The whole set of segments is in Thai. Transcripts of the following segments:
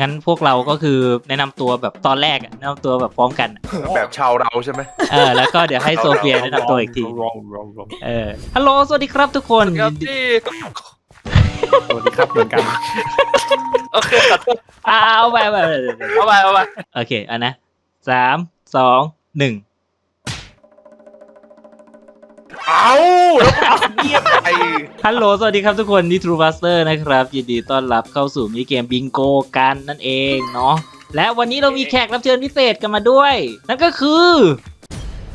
งั้นพวกเราก็คือแนะนำตัวแบบตอนแรกอะแนะนำตัวแบบพร้อมกันอะแบบชาวเราใช่ไหม เออแล้วก็เดี๋ยวให้โซเฟียแนะนำตัวอีกที รองรองรองเออฮัลโหลสวัสดีครับทุกคนครับยินดีพี่สวัสดีครับเหมือนกันโอเคขอโทษอ่าเอาไปเอาไปเอาไปเอาไปเอาไปโอเคเอันนะสามสองหนึ่ง เอาแล้วเอาเงียบไปฮัลโหล สวัสดีครับทุกคนนี่ True Buster นะครับ ยินดีต้อนรับเข้าสู่มินิเกมบิงโกกันนั่นเองเนาะ และวันนี้เรามีแขกรับเชิญพิเศษกันมาด้วย นั่นก็คือ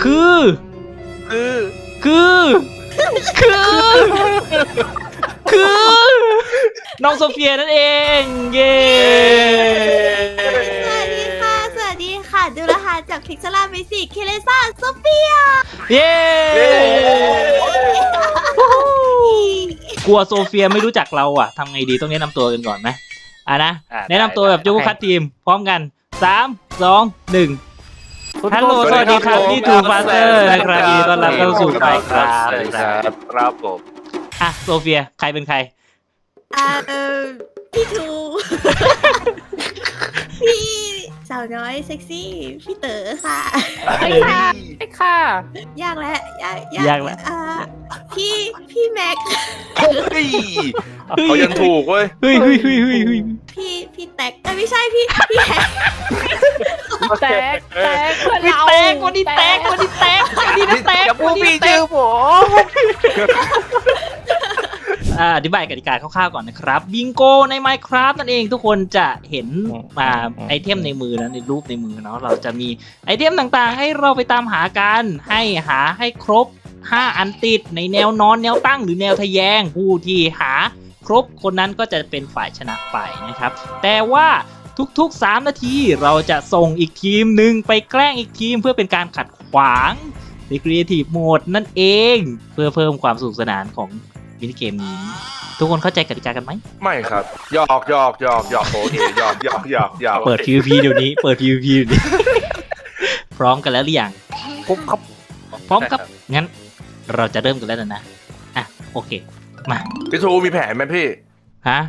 คือ คือ คือ คือ คือ น้องโซเฟียนั่นเอง เย้ ดีค่ะดูรหัสจากพิกซล่าเมสิกเคเลซ่าโซเฟียเย้กลัวโซเฟียไม่รู้จักเราอะทำไงดีต้องแนะนำตัวกันก่อนไหมอะนะแนะนำตัวแบบยกคัดทีม พร้อมกันสามสองหนึ่ง ฮัลโหลสวัสดีครับนี่ทูฟาสเตอร์นะครับยินดีต้อนรับเข้าสู่ไฟครับสวัสดีครับครับผมอะโซเฟียใครเป็นใคร อ่าเออพี่ทู พี่ สาวน้อยเซ็กซี่พี่เต๋อค่ะไอ้ค่ะไอ้ค่ะยากแล้วยากยากแล้วอ่าพี่พี่แม็ก เฮ้ยเขายังถูกเว้ย เฮ้ยเฮ้ยเฮ้ยเฮ้ยเฮ้ยพี่พี่แตกเอ้ยไม่ใช่พี่พี่แฮกแตกแตกเพื่อนวิเราแตกวันนี้แตกวันนี้แตกวันนี้นะแตกอย่าพูวัดนนี้พี่นะแตชื่กอผม อ่าอธิบายกติกาคร่าวๆก่อนนะครับ บิงโกใน Minecraft นั่นเองทุกคนจะเห็นมาไอเทมในมือนะในรูปในมือเนาะเราจะมีไอเทมต่างๆ ให้เราไปตามหากันให้หาให้ครบ 5 อันติดในแนวนอนแนวตั้งหรือแนวทะแยงผู้ที่หาครบคนนั้นก็จะเป็นฝ่ายชนะไปนะครับ แต่ว่าทุกๆ 3 นาทีเราจะส่งอีกทีมหนึ่งไปแกล้งอีกทีมเพื่อเป็นการขัดขวางใน Creative Mode นั่นเอง เพื่อเพิ่มความสนุกสนานของ มินิเกมนี้ ทุกคนเข้าใจกติกากันไหม ไม่ครับหยอกหยอกหยอกหยอกโอเคหยอกหยอกหยอกหยอกเปิด PVP เดี๋ยวนี้ เปิด PVP เดี๋ยวนี้ พร้อมกันแล้วหรือยังผมครับ พร้อมครับ งั้น เราจะเริ่มกันแล้วนะ อะ โอเค มา พี่ทูมีแผนไหมพี่ฮะ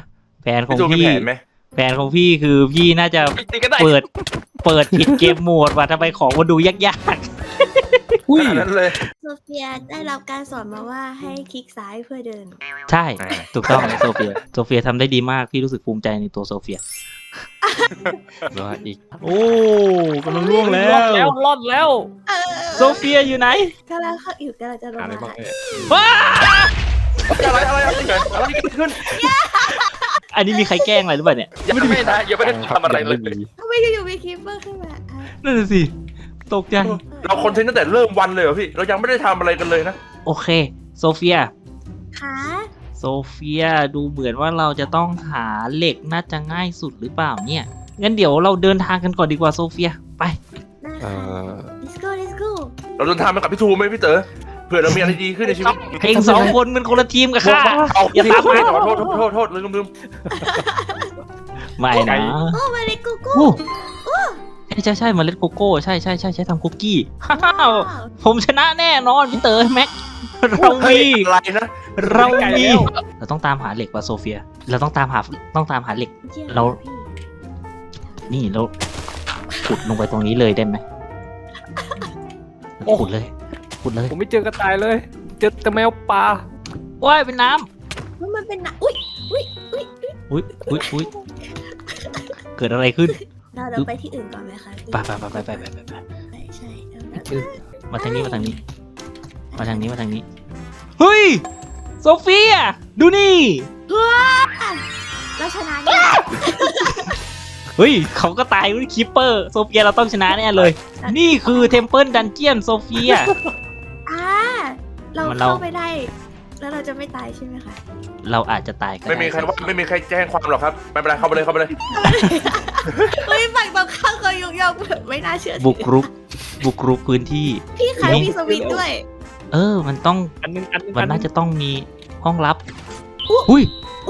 แผนขอพี่งทูมีพี่ แผนไหมแผนของพี่คือพี่น่าจะจริงก็ได้ เปิด เปิดผิดเกมโหมดว่ะทำไมของมันดูยาก อุ้ยขนาดนั้นเลยโซเฟียได้รับการสอนมาว่าให้คลิกซ้ายเพื่อเดินๆใช่ ถูกต้องเลยโซเฟีย โซเฟียทำได้ดีมาก พี่รู้สึกภูมิใจในตัวโซเฟียรออีก โอ้กำลังล่วงแล้รอดแล้วว รอดแล้ว เออโซเฟียอยู่ไหนกำลังเข้าอยู่กำลังจะลงอะไรมาบ้างเนี่ยว้าอะไรอะไรอะไรอะไรขึ้นอันนี้มีใครแกล้งอะไรหรือเปล่าเนี่ย ยังไม่นะยังไม่ได้ทำอะไรเลยม่มีทำไมอยู่ๆมีคลิปเปอร์ขึ้นมาอะนั่นนะสิ ตกใจ เราคอนเทนต์ตั้งแต่เริ่มวันเลยเหรอพี่ เรายังไม่ได้ทำอะไรกันเลยนะ โอเค โซเฟียขาโซเฟียดูเหมือนว่าเราจะต้องหาเหล็กน่าจะง่ายสุดหรือเปล่าเนี่ย งั้นเดี๋ยวเราเดินทางกันก่อนดีกว่าโซเฟีย ไปได้เอ่ค่ะอ let's go let's go เราเดินทางไปกับพี่ทูไหมพี่เต๋อเผื่อเรามีอะไรดีขึ้นในชีวิตเองสองคนเป็นคนละทีมกับข้า เอาอย่าตามมา ขอโทษโทษโทษโทษลืมลืมไม่นะ โอ้มาเลยกูกูโอ้ ใช่ใช่ใช่เมาเล็ดโกโก้ใช่ใช่ใช่ใช้ทำคุกกี้ฮ่าวผมชนะแน่นอนพี่เต๋อแม็กเราเฮ้ยมีอะไรนะเรามีเราต้องตามหาเหล็กว่ะโซเฟีย เราต้องตามหาต้องตามหาเหล็ก เรา นี่เราขุดลงไปตรงนี้เลยได้ไหมขุดเลยขุดเลย ผมไม่เจอกระต่ายเลย เจอแต่แมวป่าว้ายเป็นน้ว่ามันเป็นหนะอุ้ยอุ้ยอุ้ยำอุ้ยอุ้ยอุ้ยเกิดอะไรขึ้น เราเราไปที่อื่นก่อนไหมคะพี่ไปไปไปไปไปไปไปไปใช่ใช่เอาไม่ละเจอมาทางนี้มาทางนี้ มาทางนี้มาทางนี้เฮ้ยโซเฟียดูนี่เราชนะเนี่ยเฮ้ยเขาก็ตายด้วยคิปเปอร์โซเฟียเราต้องชนะแน่เลย นี่คือเทมเพิลดันเจียนโซเฟียอ่าเรามันเราเข้าไปได้ แล้วเราจะไม่ตายใช่ไหมคะเราอาจจะตายก็ด้ไม่มีใครว่าไม่มีใครแจ้งความหรอกครับไม่เป็นไรเข้าไปเลยเข้าไปเลย เฮ้ยฝั่งตรงข้ามเขายุกยอกแบบไม่น่าเชื่อถือบุกรุก บุกรุกพื้นที่ พี่คะนี่มีสวิตช์ด้วย เออ มันต้องอันนึงอันนึงมันน่าอัจะต้องมีห้องลับอุ๊อุ้ย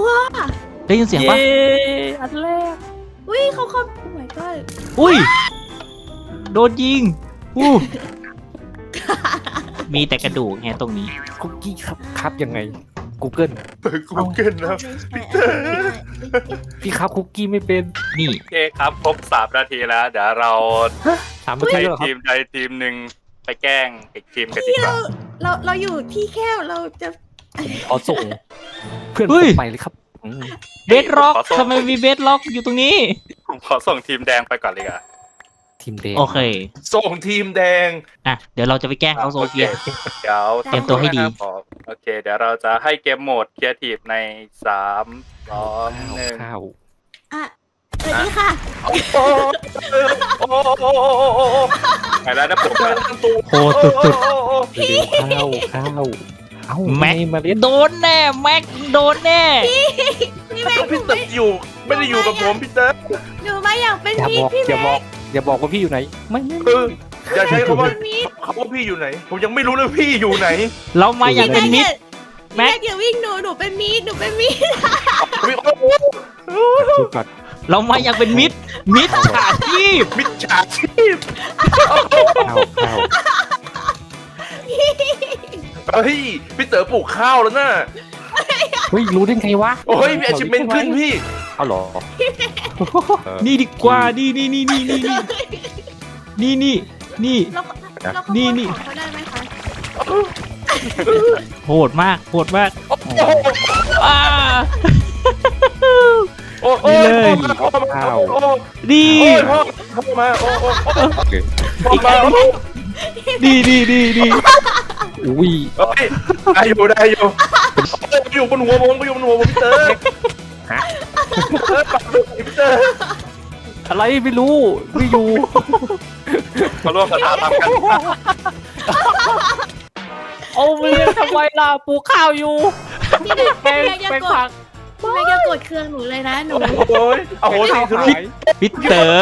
ว้าได้ยินเสียงปะเย้อันแรกอุ้ยเขาเขาโอ้ my god อุ้ย โดนยิงอู้ มีแต่กระดูกไงตรงนี้ คุกกี้ครับครับยังไง Google เปิดกูเกิลนะไม่ใช่พี่ครับคุกกี้ไม่เป็นนี่ โอเคครับ ครบสามนาทีแล้ว เดี๋ยวเราสามนาทีให้แล้วเหรอคทีรับมใดทีมหนึ่งไปแกล้งอีกทีมกันดีพี่กว่าเราเราเราอยู่ที่แคบเราจะขอส่ง เพื่อนผเฮ้ย มไปเลยครับอืมเบสร็อกทำไมมีเบสร็อกอยู่ตรงนี้ ผมขอส่งทีมแดงไปก่อนเลยอะ ทีมแดงโอเค ส่งทีมแดงอะ เดี๋ยวเราจะไปแกล้งเขาโซเฟียเดี๋ยวเตรียมตัวให้ดีนะครับผมโอเค เดี๋ยวเราจะให้เกมโหมดครีเอทีฟในสามสองหนึ่งข้าวอะสวัสดีค่ะ โอ้โหโอ้โหโอ้โหโอ้โหโอ้โหไปแล้วนะผมเจอทั้งตัวโหสุดโอ้โหข้าวข้าวเอ้าแม็ก ไมาเล่นๆโดนแน่แม็กโดนแน่พี่แม็กพี่เต๋ออยู่ไม่ได้อยู่กับผมพี่เต๋อหนูมาอยากเป็นอย่ามีบดอกพี่อย่าบแม็อกก อย่าบอกว่าพี่อยู่ไหน ไม่ไม่เอออย่าใช้คำว่าเป็นมีดคำว่าพี่อยู่ไหน ผมยังไม่รู้เลยพี่อยู่ไหนเรามาอย่างเป็นมิตร แม็แม็ก กอย่าวิ่งหนูหนูเป็นมีดหนูเป็นมีดพี่โอ้โหดูก่อนเรามาอย่างเป็นมิตร มิตรขาชีพมิจฉาชีพข้าวข้าวเฮ้ยพี่เต๋อปลูกข้าวแล้วน่ะเฮ้ยรู้ได้ไงวะโอ้ยมีอาชีพเป็นขึ้นพี่ เอาเหรอนี่ดีกว่านี่นี่นี่นี่นี่นี่นี่นี่นี่ เราเราขโมนี่ยนี่ของเขาได้ไหมคะโหดมากโหดมากโอ้โหอ่า โอ้โหนี่เลยพ่อมาพ่อมาโอ้โหดีโอ้ยพ่อพ่อมาโอ้โหโอเคพ่อมาโอ้โหดีดีดีดีอุ้ยเฮ้ยได้อยู่ได้อยู่เอ้ยอยู่บนหัวผมอยู่บนหัวผมพี่เต๋อฮะเออปักเลยพี่เต๋ออะไรไม่รู้ไม่อยู่ มาร่วมสถาบันกันเอาไปเรียกทำไมล่ะปลูกข้าวอยู่พี่แม็กแปลพี่งแม็กอย่าแปลงโกรผัธก พี่แม็กอย่าโกรธเครื่องหนูเลยนะหนูโอ้ยโอ้โหสิคือหายพี่เต๋อ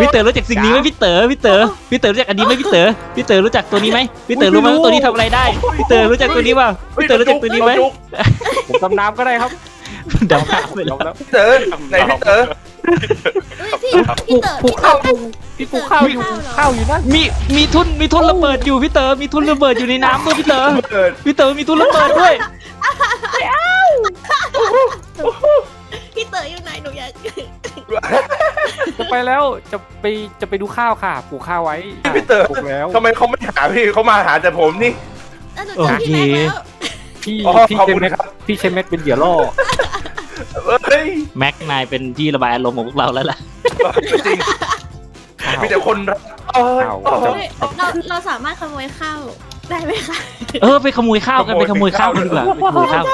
พี่เต๋อรู้จักสิ่งนี้ไหมพี่เต๋อพี่เต๋อพี่เต๋อรู้จักอันนี้ไหมพี่เต๋อพี่เต๋อรู้จักตัวนี้ไหมพี่เต๋อรู้ไหมว่าตัวนี้ทำอะไรได้พี่เต๋อรู้จักตัวนี้เปล่าพี่เต๋อรู้จักตัวนี้ไหมผมดำน้ำก็ได้ครับดำน้ำไปแล้วแล้วพี่เต๋อไหนพี่เต๋อเอ้ยพี่พี่เต๋อปลูกข้าวอยู่พี่ปลูกข้าวอยู่ข้าวอยู่นั่นมีมีทุนมีทุนระเบิดอยู่พี่เต๋อมีทุนระเบิดอยู่ในน้ำด้วยพี่เต๋อเกิดพี่เต๋อมีทุนระเบิดด้วย ไปแล้วจะไปจะไปดูข้าวค่ะปลูกข้าวไว้พี่เต๋อ ปลูกแล้วทำไมเขาไม่หาพี่เขามาหาแต่ผมนี่ แล้วหนูเจอพี่แม็กแล้วพี่อ๋อพี่ขอบใช้คุณเม็ดครับ พี่ใช้เม็ดเป็นเหยื่อล่อเฮ้ยแม็กนายเป็นที่ระบายอารมณ์ของพวกเราแล้วล่ะจริงข้าวมีแต่คนรักเอ้ยเอาโอ้โหเฮ้ย เราเราสามารถขโมยข้าวได้ไหมคะ เออไปขโมยข้าวกันไปขโมยข้าวกันดีกว่าไปขโมยข้าว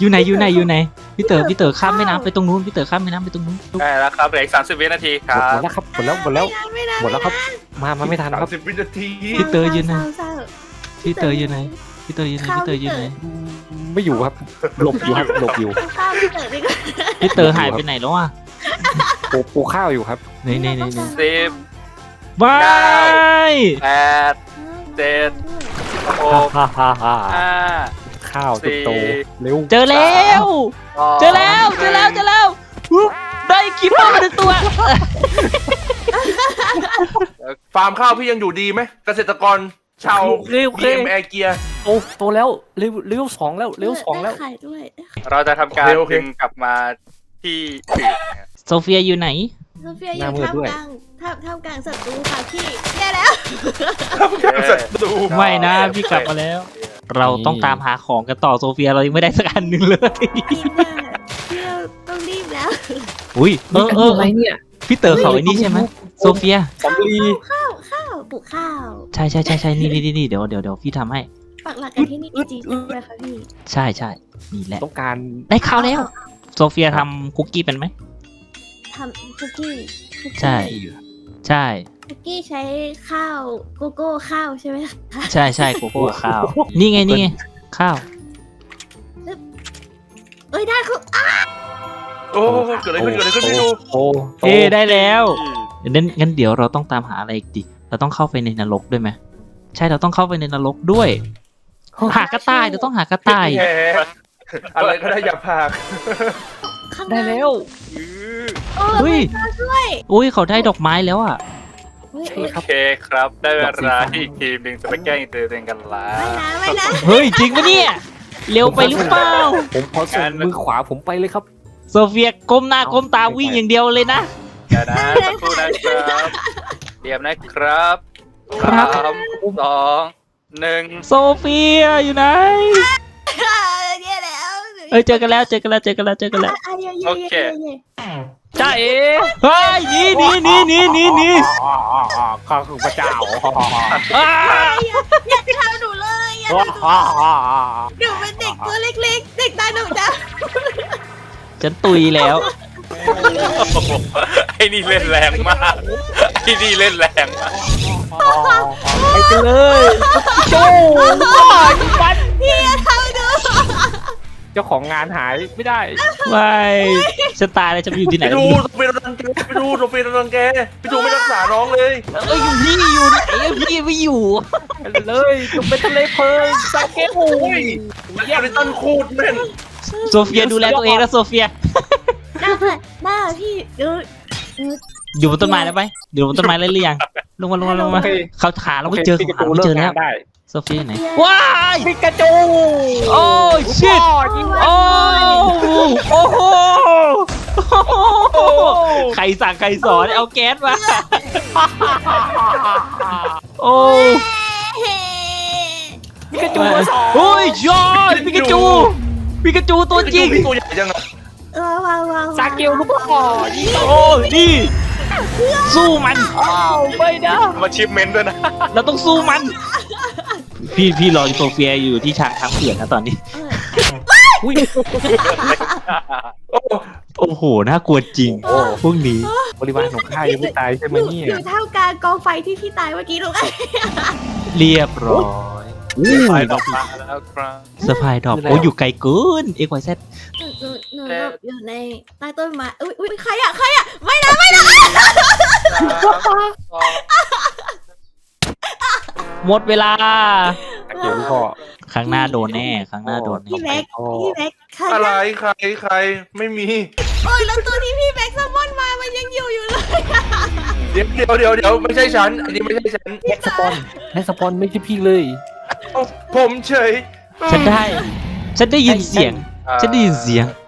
อยู่ไหนอยู่ไหนอยู่ไหนพี่เต๋อพี่เต๋อข้ามแม่น้ำไปตรงนู้นพี่เต๋อข้ามแม่น้ำไปตรงนู้นได้แล้วครับเหลืออีกสามสิบวินาทีคหมรัดบแล้วครับหมดแล้วหมดแล้ว ไม่ได้หมดแล้วครับ มามาไม่ทันสาครัมบสิบวินาทีพี่เต๋อยืนไหนเศร้าพี่เต๋ออยู่ไหนพี่เต๋ออยู่ไหนพี่เต๋ออยู่ไหนไม่อยู่ครับ หลบอยู่ครับหลบอยู่ๆเอาข้าวพี่เต๋อดีกว่าพี่เต๋อหายไปไหนแล้วอะปลูกปลูกข้าวอยู่ครับ ไหนไหนไหนไหนสิบ บายแปดเจ็ดหกฮ่าฮ่าฮ่าห้า ข้าวโตๆเร็วเจอแล้วสองเจอแล้ว เจอแล้ว เจอแล้วอุ๊บได้คิดว่ามันเป็นตัว ฟาร์มข้าวพี่ยังอยู่ดีไหมเกษตรกรชาวโอเคโอเค BM Air Gear โอ้โตแล้วเร็วเร็วสองแล้วเร็วสองแล้ว ได้ไข่ด้วย เราจะทำการโอเคโอเค ดึงกลับมาที่อื่นนะครับโซเฟียอยู่ไหน โซเฟียอยู่ท่ามกลางท่ามท่ามกลางศัตรูค่ะพี่แย่แล้วทำการศัตรูไม่นะพี่กลับมาแล้ว เราต้องตามหาของกันต่อโซเฟียเรายังไม่ได้สักอันหนึ่งเลย พี่น่ะพี่เราต้องรีบแล้ว อุ้ยเออเอออะไรเนี่ยพี่เต๋อเขาไอ้นี่ใช่ไหมโซเฟีย สำลีข้าวข้าวปลูกข้าว ใช่ใช่ใช่ใช่นี่นี่นี่เดี๋ยวเดี๋ยวเดี๋ยวพี่ทำให้ ปักหลักกันที่นี่จริงๆใช่ไหมคะพี่ ใช่ใช่นี่แหละ ต้องการได้ข้าวแล้ว โซเฟียทำคุกกี้เป็นไหม ทำคุกกี้คุกกี้ใช่ ใช่ คุกกี้ใช้ข้าวโกโก้ข้าวใช่ไหมคะใช่ใช่โกโก้ข้าว นี่ไงนี่ไงข้าว เอ้ยได้คืออะโอ้เกิดอะไรขึ้นเกิดอะไรขึ้นไม่รู้โอ้โตเอ้ได้แล้วงั้นงั้นเดี๋ยวเราต้องตามหาอะไรอีกดิเราต้องเข้าไปในนรกด้วยไหมใช่เราต้องเข้าไปในนรกด้วย หากระต่ายเราต้องหากระต่ายแหมอะไรก็ได้อย่าพาก ข้างหได้น้าแล้วโอ้เฮ้ยมาด้วยอุ้ยเขาได้ดอกไม้แล้วอะ เฮ้ยใช่เอ้ยครัโอบเคครับ ได้เวลาที่อีกทีมหนึ่งจะไปแกล้งอีกทีมหนึ่งกันแล้ไม่ว นะไม่นะเฮ้ยจริงปะเนี่ย เร็วไปหรือเปล่า ผมขอส่งมือขวาผมไปเลยครับ โซเฟียก้มหน้าก้มตาวิ่งอย่างเดียวเลยนะ เดี๋ยวนะสักครู่นะครับเตรียมนะครับครับสามสองหนึ่งโซเฟียอยู่ไหนเนี่ยแล้ว เอ้ยเจอกันแล้วเจอกันแล้วเจอกันแล้วเจอกันแล้ว อะเย่เย่เย่เย่จ้าเอ๋เฮ้ยหนีหนีหนีหนีหนีหนีอ๋ออ๋ออ๋อข้าคือพระเจ้าอ้าอย่าทำหนูเลยอย่าอ๋อทำหนูอ๋ออ๋อหนูเป็นเด็กตัวเล็กๆ เด็กตาหนูจ้ะฉันตุยแล้ว โอ้โหไอ้นี่เล่นแรงมากไอ้นี่เล่นแรงมากไปกันเลยโจ้พี่อย่าทำหนู เจ้าของงานหายไม่ได้ ไม่ฉันตายแล้วจะไปอยู่ที่ไหนไปแล้วดูไม่รู้โซเฟียโดนรังแกไปดูโซเฟียโดนรังแกพี่จูไม่รักษาน้องเลยเอ้ยอยู่พี่อยู่ไหนอะพี่ไม่อยู่ไปเลยจงเป็นทะเลเพลิงสาเกโอ้ยแย่เลยต้นคูดแม่นโซเฟียดูแลตัวเองนะโซเฟียหน้าเพื่อนหน้าพี่ดูหนูอยู่บนต้นไม้แล้วไหมอยู่บนต้นไม้แล้วหรือยังลงมาลงมาลงมาโอเคเขาขาเราไม่เจอปิเขากาขาจูเราไม่เจอแล้วลิกงานได้ โซเฟียอยู่ไหนว้ายปิกาจูโอ้ชิตยิงโอ้โอ้โหใครสั่งใครสอนเอาแก๊สมาโอ้เฮ้ปิกาจูมาสองโอ้ยยอดปิกาจูปิกาจูตัวจริงพี่ตัวใหญ่จังอะเออว้าวว้าวสาเกลลูกพ่อยิงโอ้นี่สู้มันอ้าวไม่นะมาชิปเมนต์ด้วยนะ เราต้องสู้มัน พี่พี่รอโซเฟียอยู่ที่ทางทางเขื่อนนะตอนนี้อุ้ยโอ้โอ้โห น่ากลัวจริงโอ้พวกนี้บริวารของข้ายังไม่ตายใช่ไหมหนูเนี่ย อยู่ท่ามกลางกองไฟที่พี่ตายเมื่อกี้หนูก็เรียบร้อยไปดอกมาแล้วครับ สะพายดอก โอ้อยู่ไกลเกินเอ็กไวเซตหนูหนูหนูหลบอยู่ในใต้ต้นไม้อุ้ยอุ้ยใครอะใครอะไม่นะไม่นะสามสอง หมดเวลาสาเกลลูกพ่อ ครั้งหน้าโดนแน่ครั้งหน้าโดนแน่พี่แม็ก พี่แม็กใครอะไรอะใครใครไม่มี โอ้ยแล้วตัวที่พี่แม็กซ์ซัมมอนมา มันยังอยู่อยู่เลยเดี๋ยวเดี๋ยวเดี๋ยวเดี๋ยวไม่ใช่ฉัน อันนี้ไม่ใช่ฉันแม็กสปอนแม็กสปอนไม่ใช่พี่เลย เอ้าผมเฉยฉันได้ ฉันได้ยินเสียง ฉันได้ยินเสียงโอ้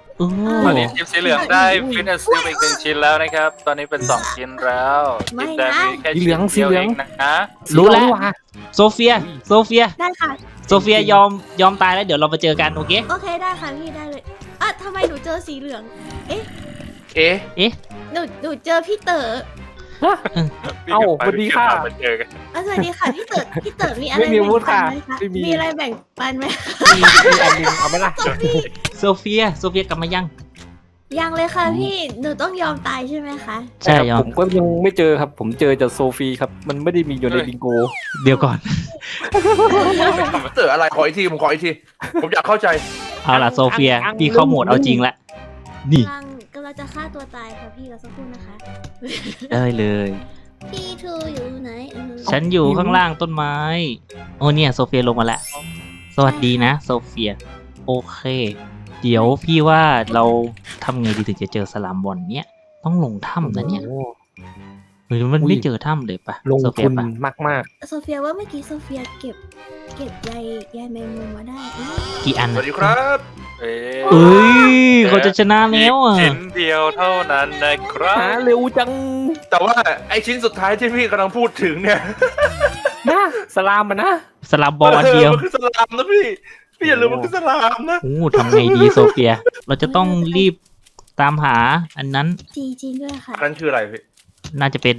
ตอนนี้ทีมสีเหลืองได้ฟินแอนซิลอีกหนึ่งชิ้นแล้วนะครับ ตอนนี้เป็นสองชิ้นแล้วทีมแดงมีแค่ชิ้นเดียวเอง นะรู้แล้วสีเหองนี่หาโซเฟีย โซเฟีย ได้ค่ะ โซเฟียยอมยอมตายแล้วเดี๋ยวเรามาเจอกันโอเค โอเคได้ค่ะพี่ได้เลยอะทำไมหนูเจอสีเหลือง เอ๊ะหนูหนูเจอพี่เต๋อ เอ้าสวัสดีค่ะมาเจอกันอะสวัสดีค่ะพี่เต๋อพี่เต๋อมีอะไรไม่มีอาวุธแบ่งค่ะปันไหมคะไม่มี มีอะไรแบ่งปันไหมมีมีอันหนึงเอาไหมล่ะโซเฟีย โซเฟียกลับมายัง ยังเลยค่ะพี่หนูต้องยอมตายใช่ไหมคะใช่ยอผมมก็ยังไม่เจอครับ ผมเจอจากโซฟีครับ มันไม่ได้มีอยู่ในบิงโก เดี๋ยวก่อน เต๋ออะไรขออีกทีผมขออีกที ผมอยากเข้าใจ เอาล่ะโซเฟีย พี่เข้าโหมดเอาจริงละ นี่ กำลังกำลัง จะฆ่าตัวตายค่ะพี่เราสักครู่นะคะ ได้เลย พี่ทูอยู่ไหนเออฉันอยู่ข้างล่างต้นไม้ โอ้เนี่ยโซเฟียลงมาแล้ว สวัสดีนะโซเฟีย โอเค เดี๋ยวพี่ว่าเราทำไงดีถึงจะเจอสลามบอลเนี่ย ต้องลงถ้ำนะเนี่ยโอ้ หรือมันอุ้ยไม่เจอถ้ำเลยปะลงโซเฟีทุยนปะมากมากโซเฟียว่าเมื่อกี้โซเฟียเก็บ เก็บใยใยแมงมุมมาได้เอ๊ะกี่อันสนะวัสดีครับ เอ้เอ้ยเขาจะชนะแล้วอะชิ้นเดียวเท่านั้นนะครัๆหาบ เร็วจังแต่ว่าไอชิ้นสุดท้ายที่พี่กำลังพูดถึงเนี่ยนะสลามมันนะสลามบอลอันเดียวมันคือสลามนะพี่ พี่อย่าลืมมันคือสลามนะ โอ้ทำไงดีโซเฟีย เราจะต้องรีบตามหาอันนั้นจริงจริงๆด้วยค่ะ อันนั้นคืออะไรพี่น่าจะเป็น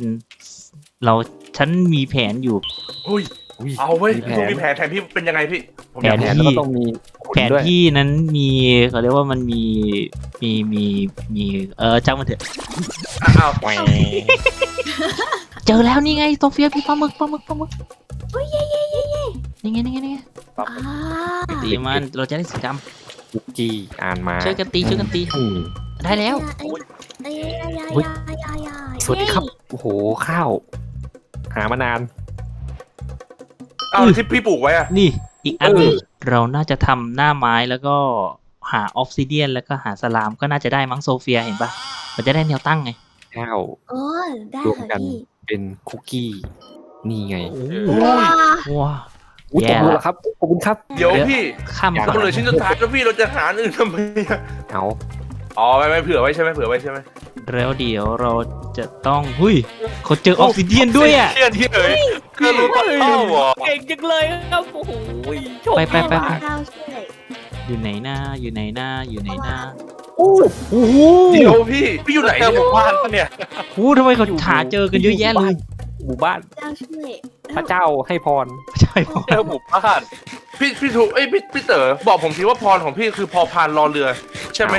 เราฉันมีแผนอยู่อุ้ยอุ้ย เอาเว้ยมีแผดูนมีแผนแผนพี่เป็นยังไงพี่ ผมแผอยากนแผรู้นแล้วก็ต้องมีคุณแผนด้วย ที่นั้นมีเขาเรียกว่ามันมีมีมีมีเออจ้างมันเถอะอ้าวแหวเจอแล้วนี่ไงโซเฟียพี่ปลาหมึกปลาหมึกปลาหมึกโอ้ยเย่เย่เย่เย่นี่ไงนี่ไงนี่ไงอ่าตีมันเราจะได้สีดคุกกี้อ่านมาำช่วยกันตีช่วยกันตีอืมได้แล้วไอ้ไอ้ไอ้ไอ้อุ๊ยไอ้ไอ้ไอ้สวัสดีครับโอ้โหข้าว หามานาน อ้าวที่พี่ปลูกไว้อะนี่ อีกอันหนึงเออเราน่าจะทำหน้าไม้แล้วก็หาออฟซิเดียนแล้วก็หาสลามก็น่าจะได้มั้งโซเฟียเห็นปะมันจะได้แนวตั้งไงข้าวโอ้ยได้รวมค่ะกันพี่เป็นคุกกี้ นี่ไงว้าว้าอุ้ยแย่ตบมือละแล้วครับขอบคุณครับ เดี๋ยวพี่ข้ามอย่าก่อนเราเหลือชิ้นสุดท้ายแล้วพี่เราจะหาอันอื่นทำไมอะเอา อ๋อไม่ไม่เผื่อไว้ใช่ไหมเผื่อไว้ใช่ไหมแล้วเดี๋ยวเราจะต้องหุยเขาเจอออกซิเดียนด้วยอะเทียนที่เลยคือรู้ต้นเท่าเหรอเก่งจังเลยครับโอ้โหโชคไปไปไปไปเจ้าช่วยอยู่ไหนหน้าอยู่ไหนหน้าอยู่ไหนหน้าโอ้โอ้โหเดี๋ยวพี่พี่อยู่ไหนเจอหเนี่ยมู่บ้านปะเนี่ยโอ้โหทำไมเขาหาเจอกันเยอะแยะเลยหมู่บ้านเจ้าช่วยพระเจ้าให้พรใช่ปะเจอหมู่บ้านพี่พี่ถูกเอ้ยพี่พี่เต๋อบอกผมทีว่าพรของพี่คือพอพานรอเรือ ใช่ไหม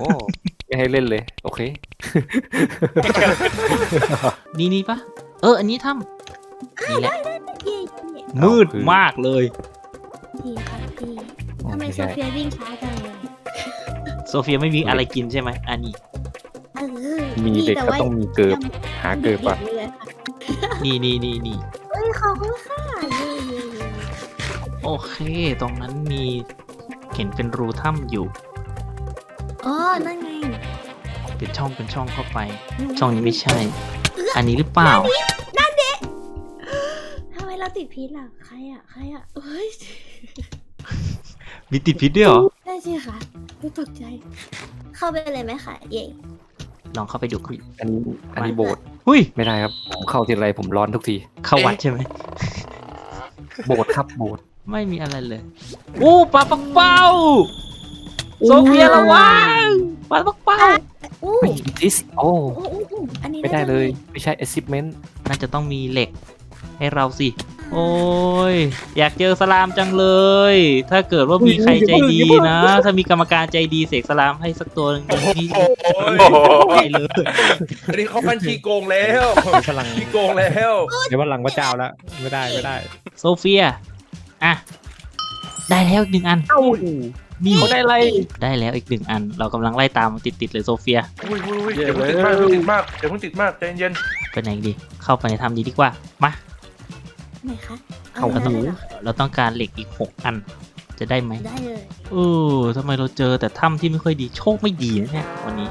โอ้ไม่ให้เล่นเลย โอเค นี่นี่ปะเออ อันนี้ถ้ำนี่แหละพี่พี่มืดมากเลย พี่ครับพี่ทำไมไม่โซใช่เฟียวิ่งช้าจังเลยโซเฟียไม่มีอะไรกินใช่ไหมอันนี้ เออมีเด็กก็ต้องมีเกิบหาเกิบก่อนเลยค่ะนี่นี่นี่นี่เอ้ยขอบคุณค่ะเย้เย้เย้โอเค ตรงนั้นมีเห็นเป็นรูถ้ำอยู่อ๋อ นั่นไงเป็นช่องเป็นช่องเข้าไป ช่องนี้ไม่ใช่ อันนี้หรือเปล่าทำไมเราติดพิษล่ะ ใครอะ ใครอะเอ้ยมีติดพิษด้วยเหรอได้สิค่ะไม่ตกใจ เข้าไปเลยไหมคะเย่ลองเข้าไปดูก่อนอันนี้อันนี้โบสถ์หุ้ย ไม่ได้ครับ ผมเข้าทีไรผมร้อนทุกที เข้าวัดใช่ไหม โบสถ์ครับโบสถ์ไม่มีอะไรเลย โอ้ปลาปักเป้า โซเฟียระวังปลาปักเป้าอู้เฮ้ยดิสโอ้ อู้อู้อู้อันนี้ไม่ได้น่าจะเลย ไม่ใช่ achievement น่าจะต้องมีเหล็กให้เราสิ โอ้ย อยากเจอสลามจังเลย ถ้าเกิดว่ามีใครใจดีนะ ถ้ามีกรรมการใจดีเสกสลามให้สักตัวหนึงพี่โอ้ยโอ้โหไปเลยอันนี้เขาพันขี้โกงแล้วพลังขี้โกงแล้วเดี๋ยวพลังพระเจ้าแล้วไม่ได้ไม่ได้โซเฟีย อะ ได้แล้วอีกหนึ่งอัน เอ้า นี่เขาได้อะไรได้แล้วอีกหนึ่งอัน เรากำลังไล่ตามติดติดๆเลยโซเฟีย อุ้ยอุ้ยอุ้ยเดี๋ยวเพิ่งติดมากเดี๋ยวเพิ่งติดมากเดี๋ยวเพิ่งติดมากใจเย็นไปไหนดี เข้าไปในถ้ำดีดีกว่า มา ไหนคะเข้ากันได้หนูเหรอเราต้องการเหล็กอีกหกอัน จะได้ไหมได้เลยเออทำไมเราเจอแต่ถ้ำที่ไม่ค่อยดีโชคไม่ดีนะเนี่ยวันนี้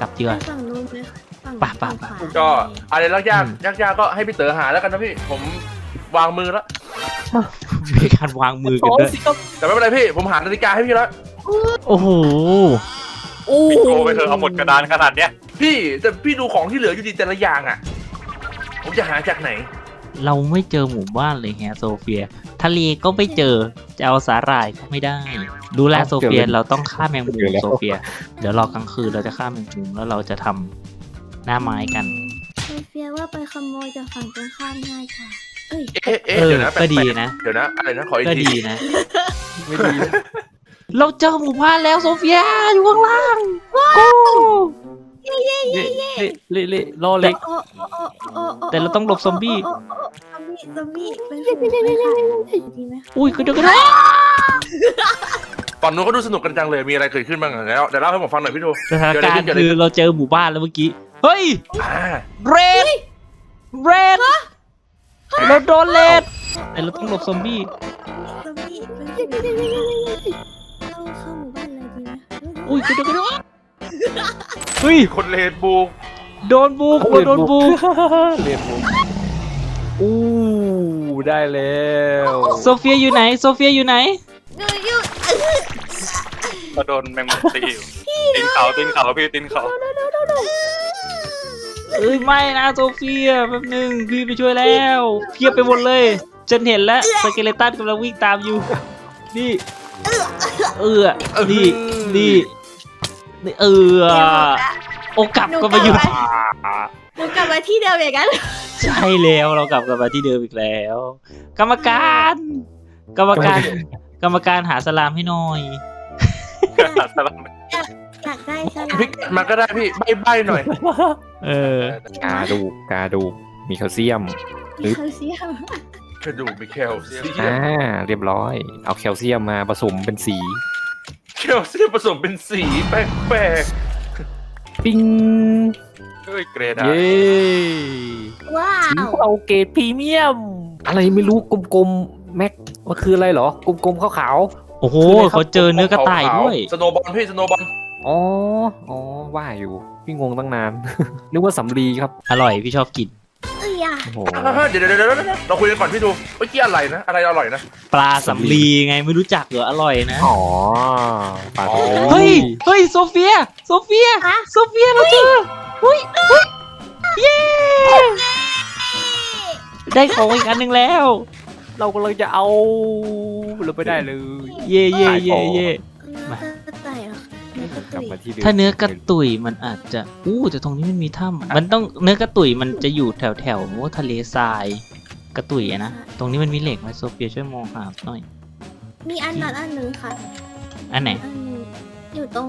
กลับดีกว่าไปฝั่งนู้นไหมคะฝั่งป่ะป่ะฝั่งขวาก็อะไรยากยากอืมยากยากๆก็ให้พี่เต๋อหาแล้วกันนะพี่ ผมวางมือแล้ว มีการวางมือกันด้วย แต่ไม่เป็นไรพี่ ผมหานาฬิกาให้พี่แล้วโอ้โหปิดโกไปเถอะเอาหมดกระดานขนาดเนี้ยพี่แต่พี่ดูของที่เหลืออยู่ดีแต่ละอย่างอะ ผมจะหาจากไหน เราไม่เจอหมู่บ้านเลยแฮะโซเฟีย ทะเลก็ไม่เจอ จะเอาสาหร่ายก็ไม่ได้ ดูแลโซเฟียเราต้องฆ่าแมงมุมโซเฟีย เดี๋ยวรอกลางคืนเราจะฆ่าแมงมุมแล้วเราจะทำหน้าไม้กัน โซเฟียว่าไปขโมยจากฝั่งตรงข้ามง่ายกว่า เอ้ยเอ๊ะเอ๊ะเออเดี๋ยวนะก็ดีแปลๆนะ เดี๋ยวนะ อะไรนะ ขออีกก็ทีดีนะ ไม่ดี เราเจอหมู่บ้านแล้วโซเฟียอยู่ข้างล่างโก้เละเละเละเละล่อเล็ก โอ้โอ้โอ้โอ้โแต่เราต้องหลบซอมบี้ โโโซอมบี้ซอมบี้เป็นฝูงไหมคะดีไหมคะอุ้ยกระโดดกระโดดฝั่งนู้นก็ดูสนุกกันจังเลย มีอะไรเกิดขึ้นบ้างอะเดี๋ยวเดี๋ยวเล่าให้ผมฟังหน่อยพี่ดูสถานการณ์เดี๋ยวเดี๋ยวคือเราเจอหมู่บ้านแล้วเมื่อกี้ เฮ้ย อ่า เรด เรด เราโดนเรดแต่เราต้องหลบซอมบี้ซอมบี้เป็นฝูงเข้าเข้าหมู่บ้านเลยดีไหมอุ้ยกระโดดกระโดดเฮ้ยคนเลดบูโดนบุกเราโดนบุกเรียนมุมอู้ได้แล้วโซเฟียอยู่ไหนโซเฟียอยู่ไหนหนูอยู่ก็โดนแมงมุมตีอยู่ตีนเขาตีนเขาพี่ตีนเขา เอ้ยไม่นะโซเฟียแป๊บนึงพี่ไปช่วยแล้วเพียบไปหมดเลยฉันเห็นแล้วสเกเลตันกำลังวิ่งตามอยู่ นี่ เออนี่นี่นี่เออโอกลับก็มาอยู่หนูกลับมาที่เดิมอย่างนั้นใช่แล้วเรากลับกันมาที่เดิมอีกแล้ว กรรมการ กรรมการ กรรมการหาสลามให้หน่อย สลับอยากได้สลัพี่ดมาก็ได้พี่ใบใบหน่อยเออ กาดูกาดูมีแคลเซียม มีแคลเซียมกระดูกมีแคลเซียมอ่าเรียบร้อย เอาแคลเซียมมาผสมเป็นสี แคลเซียมผสมเป็นสีแปลกปิ้งเฮ้ยเกรดอะเย้ว้าสีวเอาเกรดพรีเมียม อะไรไม่รู้กลมๆ แม็ก มันคืออะไรเหรอ กลมๆขาวโอ้โหคืออะไรครับเขาเจอๆเนื้อกระต่ายด้วย สโนบอลพี่สโนบอลๆ อ๋อ อ๋อ ว่าอยู่ พี่งงตั้งนาน นึกว่าสำลีครับ อร่อยพี่ชอบกินเอ้ยอะโอ้โห เดี๋ยวเดี๋ยวเดี๋ยวเดี๋ยวเราคุยกันก่อนพี่ดูเมื่อกี้อะไรนะ อะไรอร่อยนะ ปลาสำลีไงไม่รู้จักเหรออร่อยนะ อ๋อปลาอ๋อเฮ้ย เฮ้ยโซเฟีย โซเฟียฮะโซเฟียเราเจอเฮ้ยเฮ้ยเย้ ได้ของอีกอันหนึ่งแล้ว เรากำลังจะเอาเราไม่ได้เลย เย่เย่เย่เย่ กระกลับตุยมาที่เดิมถ้าเนื้อกระตุยมันอาจจะอู้แต่ตรงนี้มันมีถ้ำมันต้องเนื้อกระตุยมันจะอยู่แถวแถวๆทะเลทรายกระตุยอะนะตรงนี้มันมีเหล็กไหมโซเฟียช่วยมองหาหน่อย มีอันนั้นอันหนึงค่ะ อันไหนอันหนึ่งอยู่ตรง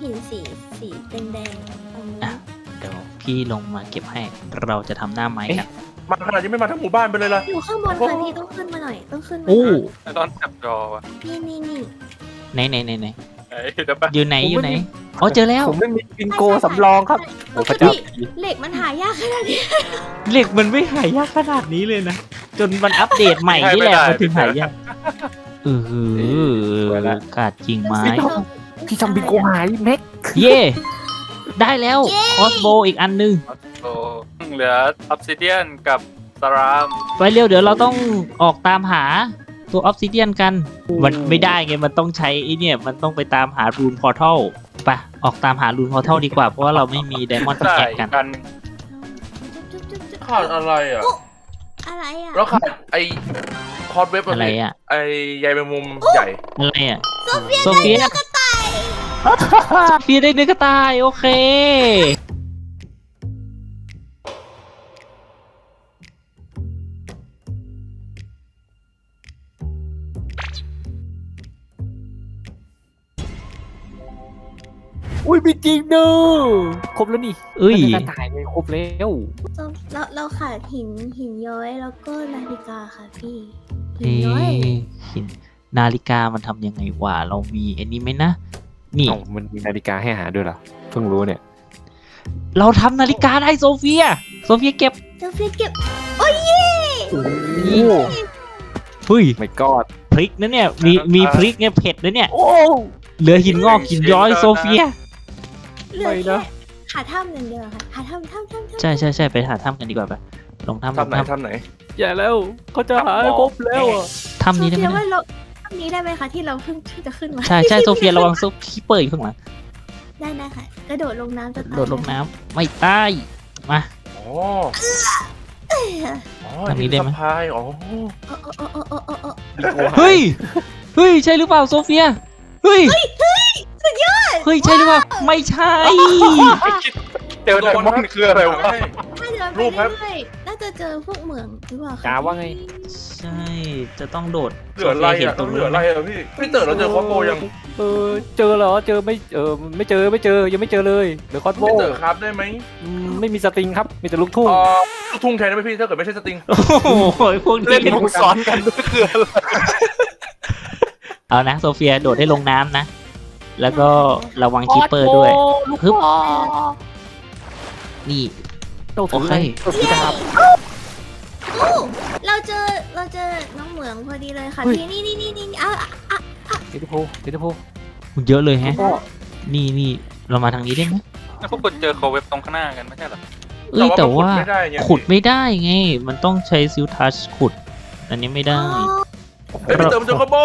หินสีสีแดงๆตรงนี้อะเดี๋ยวพี่ลงมาเก็บให้เราจะทำหน้าไม้กันมาขนาดนี้ไม่มาทั้งหมู่บ้านไปเลยล่ะอยู่ข้างบนค่ะพี่ต้องขึ้นมาหน่อยต้องขึ้นมาอู้ตอนจับจอวะนี่นี่นี่ไหนไหนไหนไหนไอ้ เดี๋ยวแป๊บอยู่ไหนอยู่ไหนอ๋อเจอแล้วผมไม่มีบิงโกสำรองครับโอ้พระเจ้าเหล็กมันหายากขนาดนี้เหล็กมันไม่หายากขนาดนี้เลยนะจนมันอัปเดตใหม่นี่แหละมันถึงหายากเออขาดจริงไหมพี่ทำบิงโกหายแม็กเย่ได้แล้วคอสโบอีกอันหนึงโอ้เหลือออฟซิเดียนกับสรามไปเร็วเดี๋ยวเราต้องออกตามหา ตัวออฟซิเดียนกัน มันไม่ได้ไง มันต้องใช้ไอเนี่ย มันต้องไปตามหารูนพอร์ทัลไปออกตามหารูนพอร์ทัลดีกว่า เพราะว่าเราไม่มีไดมอนด์สใช่แกนกัน กันจุ๊บจุ๊บจุ๊บขาดอะไรอะ อะไรอะแล้วขาดไอคอร์ดเว็บอะไรอะ ไอใยแมงมุมใหญ่ อะไรอะ โซเฟียโซเฟียโซเฟียได้เนื้อกระต่าย โอเค จริงเนอะครบแล้วนี่เอ้ยกระต่ายเลยครบแล้วเราเราขาดหินหินย้อยแล้วก็นาฬิกาค่ะพี่หินเฮ้ย้อยหินนาฬิกามันทำยังไงวะเรามีอันนี้ไหมนะนี่เอ้ามันมีนาฬิกาให้หาด้วยเหรอเพิ่งรู้เนี่ย เราทำนาฬิกาได้โซเฟีย โซเฟียเก็บโซเฟียเก็บโอ้ยเย่โอ้เฮ้ยไม่กอดพริกนะเนี่ยมีมีพริกเนี่ยเผ็ดนะเนี่ยโอ้เหลือหินงอกหินย้อยโซเฟีย เหลือไม่แค่นะหาถ้ำหนึ่งเดียวค่ะหาถ้ำถ้ำถ้ำถ้ำใช่ใช่ใช่ไปหาถ้ำกันดีกว่าไปลงถ้ำลทำงไหนถ้ำทำไหน อย่าแล้วเขาจะหาให้ครบแล้วอะถ้ำนี้ได้ไหมโซเฟียว่าเนี่ยเราถ้ำนี้ได้ไหมคะที่เราเพิ่งเพิ่งจะขึ้นมาใช่ใช่โซเฟียระวังโซคีเปอร์อยู่ข้างหลังได้ได้ค่ะกระโดดลงน้ำจะตายโดดลงน้ำไม่ตายมาอ๋อเอ้ยอ๋อทางนี้ได้ไหม สะพายอ๋อโอ้โอ้โอ้โอ้โอ้โอ้บิงโกหายเฮ้ยเฮ้ยใช่หรือเปล่าโซเฟียเฮ้ยสุดยอด เฮ้ยใช่หรือเปล่าไม่ใช่ เจอไดมอนด์คืออะไรวะใช่ถ้าเดินไปรูปครับ เรื่อยๆน่าจะเจอพวกเหมืองหรือเปล่าคะกาว่าไง ใช่ จะต้องโดดเหลืออะไรโซฟียเห็นอะตรงเหนู้ลือนอะไรอะพี่ พี่เต๋อเราเจอคอสโบยังเออเจอเหรอเจอไม่เออไม่เจอไม่เจอยังไม่เจอเลยเหลือคอสโบพี่เต๋อครับได้ไหมอืมไม่มีสตริงครับมีแต่ลูกทุ่งเอ่อลูกทุ่งแทนได้ไหมพี่ถ้าเกิดไม่ใช่สตริง โอ้โหพวกนี้เล่นมุกซ้อนกันด้วยคืออะไรเอานะโซเฟียโดดให้ลงน้ำนะ แล้วก็ระวังคีเปอร์ด้วยลูกฮึบพ่อนี่ โอโอเคเคถือดาบอู้เราเจอเราเจอน้องเหมืองพอดีเลยค่ะเฮ้ยพี่นี่นี่นี่นี่นี่เอาอะเดทโพเดทโพเยอะเลยแฮะพ่อนี่นี่เรามาทางนี้ได้ไหมแล้วพวกคุณเจอโคเว็บตรงข้างหน้ากันไม่ใช่เหรอเอ้ยแต่ว่ามันขุดไม่ได้ไงขุดไม่ได้ไง มันต้องใช้ซิลทัชขุด อันนี้ไม่ได้ อ๋อเฮ้ยพี่เต๋อมันเจอคอสโบ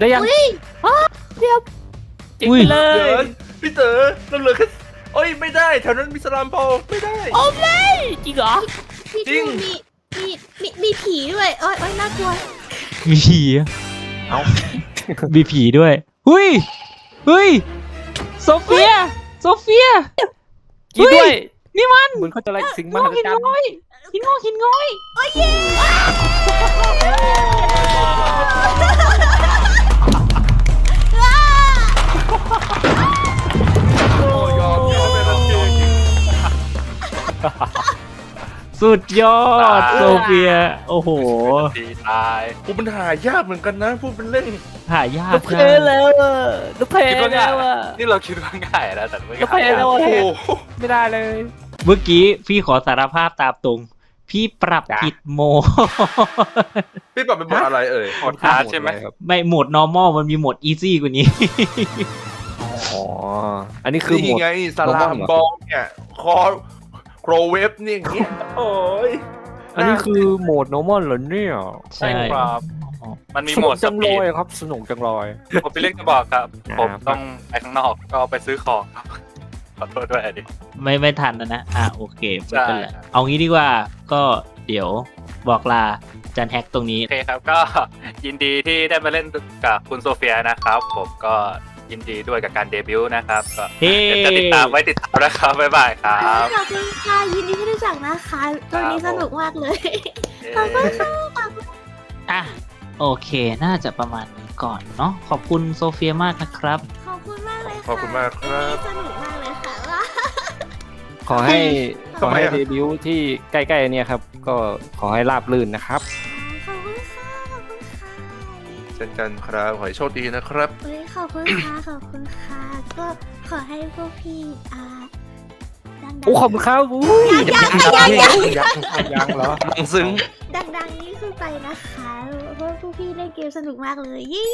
ได้ยัง อุ้ยจิกอุ้ย ไปเลเดี๋ยวยพี่เต๋อเราเหลือแค่โอ้ยไม่ได้แถวนั้นมีสลามพอไม่ได้จริงเหรอพี่จริจูง มีมีมีมีผีด้วยโอ้ยโอ้ยน่ากลัวมีผีอะเอามีผีด้วยหุยเฮ้ยโซเฟีย โซเฟียกินด้วยนี่มันเหมือนเขาจะอะไรสิ่งมงหัอกศหินจรรย์ง้อยหินงอกหินง้อยโสุดยอด โซเฟีย โอ้โหดีตายกูมันหายากเหมือนกันนะพูดเป็นเล่น หายากลูกเพลใช่แล้วอะลูกเพลคิดว่าง่าแล้ยวอะนี่เราคิดว่าง่ายนะแต่ไม่ลูกเพลแล้วโอ้อะโหไม่ได้เลย เมื่อกี้พี่ขอสารภาพตามตรง พี่ปรับจ้ะผิดโหมพี่ปรับเป็นบทอะไรเอ่ยหมดฮาร์ดใช่ไหมครับไม่โหมด normal มันมีโหมด easy กว่านี้ อ๋อ อันนี้คือหมนี่ด ไงสลามบอลเนี่ย คอ โครเวฟนี่อย่างเงี้ยโอ้ยอันนี้คือโหมด normal เหรอเนี่ยใช่ครับ มันมีสโหมนุกดสจังเลปีดยครับ สนุกจังเลย ผมเป็นเรื่องจะบอกครับอ่าผมต้องไปข้างนอกก็ไปซื้อของครับขอโทษด้วยดิ ไม่ไม่ทันนะนะ อะโอเคไม่เป็นไรใช่ เอางี้ดีกว่าก็เดี๋ยวบอกลาจันแฮกตรงนี้ โอเคครับก็ยินดีที่ได้มาเล่นกับคุณโซเฟียนะครับ ผมก็ ยินดีด้วยกับการเดบิวต์นะครับก็เฮ้ เดี๋ยวจะติดตามไว้ติดตามนะครับบ๊ายบายครับขอบคุณค่ะยินดีที่รู้จักนะคะตัวนี้สนุกมากเลย ขอบคุณค่ะขอบคุณอะโอเคน่าจะประมาณนี้ก่อนเนาะขอบคุณโซเฟียมากนะครับ ขอบคุณมากเลยค่ะขอบคุณมากครับสนุกมากเลยค่ะว่า ขอให้ขอให้ทำไมอะเดบิวต์ที่ใกล้ๆเนี่ยครับ ก็ขอให้ราบรื่นนะครับขอบ ช่นกันครับ ขอให้โชคดีนะครับเอ้ยขอบคุณค่ะ ขอบคุณค่ะ ก็ขอให้พวกพี่อ่าดังๆ โอ้ขอบคุณครับอุ้ยยังยังยังยังยังยังเหรอ มังซึ้ง ดังๆนี้ขึ้นไปนะคะเพราะพวกพี่เล่นเกมสนุกมากเลยยี่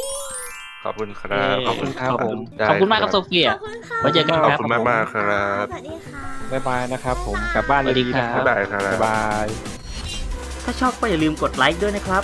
ขอบคุณครับ ขอบคุณครับผม ได้ขอบคุณมากครับโซเฟีย ขอบคุณค่ะไว้เจอกันขคอบรับคุณมากมากๆครับสวัสดีค่ะ บ๊ายบายนะครับผม กลับบ้านสวัสดีดีๆครันะบครับบ๊ายบายครับ บ๊ายบาย ถ้าชอบก็อย่าลืมกดไลค์ด้วยนะครับ